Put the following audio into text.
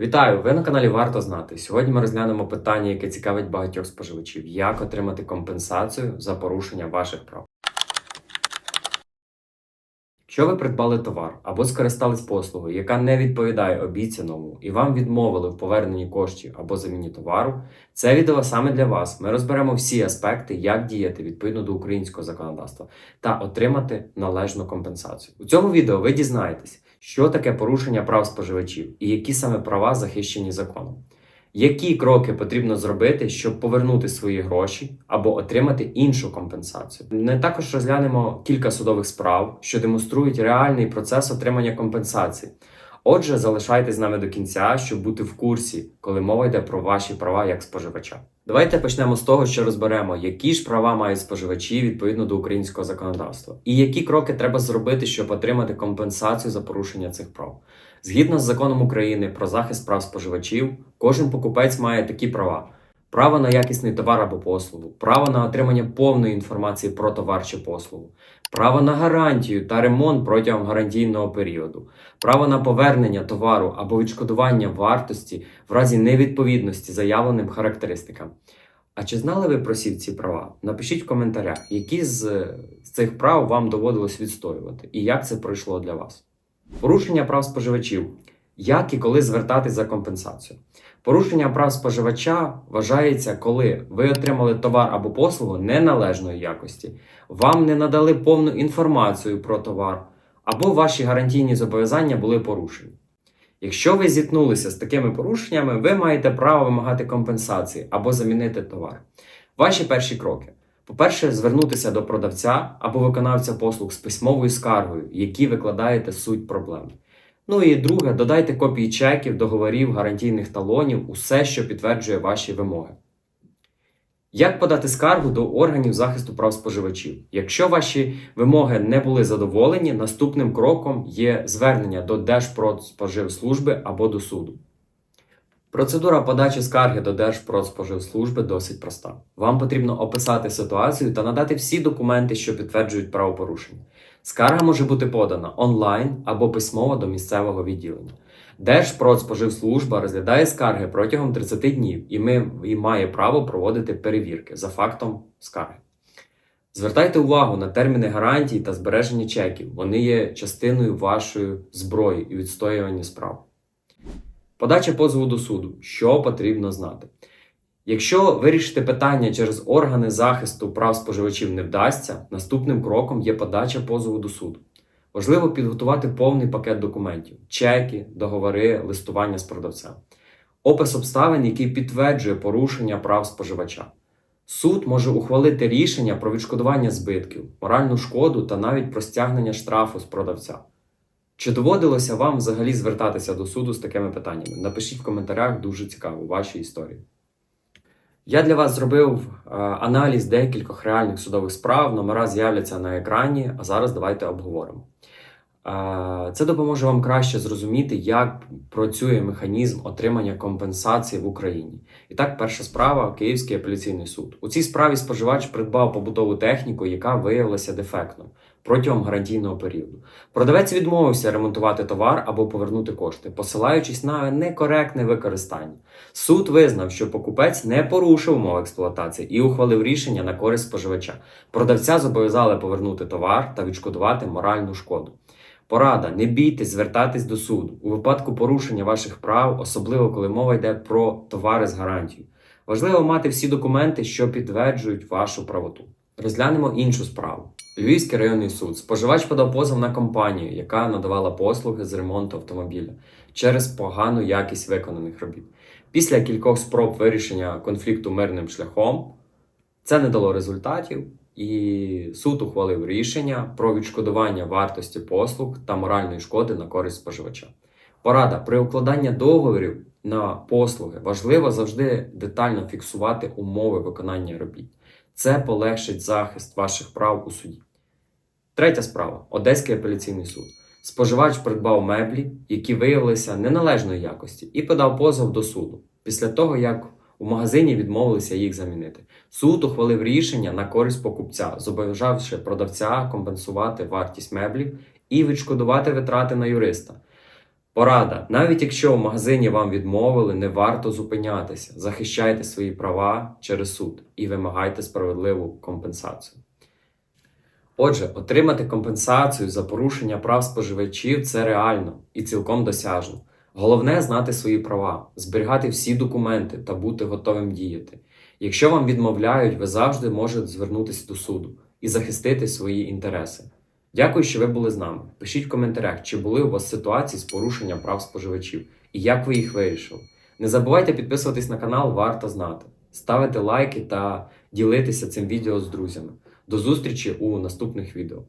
Вітаю! Ви на каналі Варто знати. Сьогодні ми розглянемо питання, яке цікавить багатьох споживачів: як отримати компенсацію за порушення ваших прав. Якщо ви придбали товар або скористались послугою, яка не відповідає обіцяному, і вам відмовили в поверненні коштів або заміні товару, це відео саме для вас. Ми розберемо всі аспекти, як діяти відповідно до українського законодавства та отримати належну компенсацію. У цьому відео ви дізнаєтесь, що таке порушення прав споживачів і які саме права захищені законом. Які кроки потрібно зробити, щоб повернути свої гроші або отримати іншу компенсацію? Ми також розглянемо кілька судових справ, що демонструють реальний процес отримання компенсації. Отже, залишайтесь з нами до кінця, щоб бути в курсі, коли мова йде про ваші права як споживача. Давайте почнемо з того, що розберемо, які ж права мають споживачі відповідно до українського законодавства, і які кроки треба зробити, щоб отримати компенсацію за порушення цих прав. Згідно з законом України про захист прав споживачів, кожен покупець має такі права: право на якісний товар або послугу, право на отримання повної інформації про товар чи послугу, право на гарантію та ремонт протягом гарантійного періоду, право на повернення товару або відшкодування вартості в разі невідповідності заявленим характеристикам. А чи знали ви про всі ці права? Напишіть в коментарях, які з цих прав вам доводилось відстоювати, і як це пройшло для вас. Порушення прав споживачів. Як і коли звертатись за компенсацію? Порушення прав споживача вважається, коли ви отримали товар або послугу неналежної якості, вам не надали повну інформацію про товар, або ваші гарантійні зобов'язання були порушені. Якщо ви зіткнулися з такими порушеннями, ви маєте право вимагати компенсації або замінити товар. Ваші перші кроки. По-перше, звернутися до продавця або виконавця послуг з письмовою скаргою, які викладаєте суть проблеми. Ну і друге, додайте копії чеків, договорів, гарантійних талонів, усе, що підтверджує ваші вимоги. Як подати скаргу до органів захисту прав споживачів? Якщо ваші вимоги не були задоволені, наступним кроком є звернення до Держпродспоживслужби або до суду. Процедура подачі скарги до Держпродспоживслужби досить проста. Вам потрібно описати ситуацію та надати всі документи, що підтверджують правопорушення. Скарга може бути подана онлайн або письмово до місцевого відділення. Держпродспоживслужба розглядає скарги протягом 30 днів і, ми, і має право проводити перевірки за фактом скарги. Звертайте увагу на терміни гарантій та збереження чеків. Вони є частиною вашої зброї і відстоювання справ. Подача позову до суду. Що потрібно знати? Якщо вирішити питання через органи захисту прав споживачів не вдасться, наступним кроком є подача позову до суду. Важливо підготувати повний пакет документів: чеки, договори, листування з продавцем, опис обставин, який підтверджує порушення прав споживача. Суд може ухвалити рішення про відшкодування збитків, моральну шкоду та навіть про стягнення штрафу з продавця. Чи доводилося вам взагалі звертатися до суду з такими питаннями? Напишіть в коментарях, дуже цікаво ваші історії. Я для вас зробив е, аналіз декількох реальних судових справ. Номера з'являться на екрані, а зараз давайте обговоримо. Е, Це допоможе вам краще зрозуміти, як працює механізм отримання компенсації в Україні. І так, перша справа Київський апеляційний суд. У цій справі споживач придбав побутову техніку, яка виявилася дефектною протягом гарантійного періоду. Продавець відмовився ремонтувати товар або повернути кошти, посилаючись на некоректне використання. Суд визнав, що покупець не порушив умов експлуатації і ухвалив рішення на користь споживача. Продавця зобов'язали повернути товар та відшкодувати моральну шкоду. Порада: не бійтесь звертатись до суду у випадку порушення ваших прав, особливо коли мова йде про товари з гарантією. Важливо мати всі документи, що підтверджують вашу правоту. Розглянемо іншу справу. Львівський районний суд. Споживач подав позов на компанію, яка надавала послуги з ремонту автомобіля через погану якість виконаних робіт. Після кількох спроб вирішення конфлікту мирним шляхом це не дало результатів, і суд ухвалив рішення про відшкодування вартості послуг та моральної шкоди на користь споживача. Порада при укладанні договорів на послуги важливо завжди детально фіксувати умови виконання робіт. Це полегшить захист ваших прав у суді. Третя справа Одеський апеляційний суд. Споживач придбав меблі, які виявилися неналежної якості, і подав позов до суду після того, як у магазині відмовилися їх замінити. Суд ухвалив рішення на користь покупця, зобов'язавши продавця компенсувати вартість меблів і відшкодувати витрати на юриста. Порада. Навіть якщо в магазині вам відмовили, не варто зупинятися. Захищайте свої права через суд і вимагайте справедливу компенсацію. Отже, отримати компенсацію за порушення прав споживачів це реально і цілком досяжно. Головне знати свої права, зберігати всі документи та бути готовим діяти. Якщо вам відмовляють, ви завжди можете звернутися до суду і захистити свої інтереси. Дякую, що ви були з нами. Пишіть в коментарях, чи були у вас ситуації з порушенням прав споживачів і як ви їх вирішили. Не забувайте підписуватись на канал, варто знати, ставити лайки та ділитися цим відео з друзями. До зустрічі у наступних відео.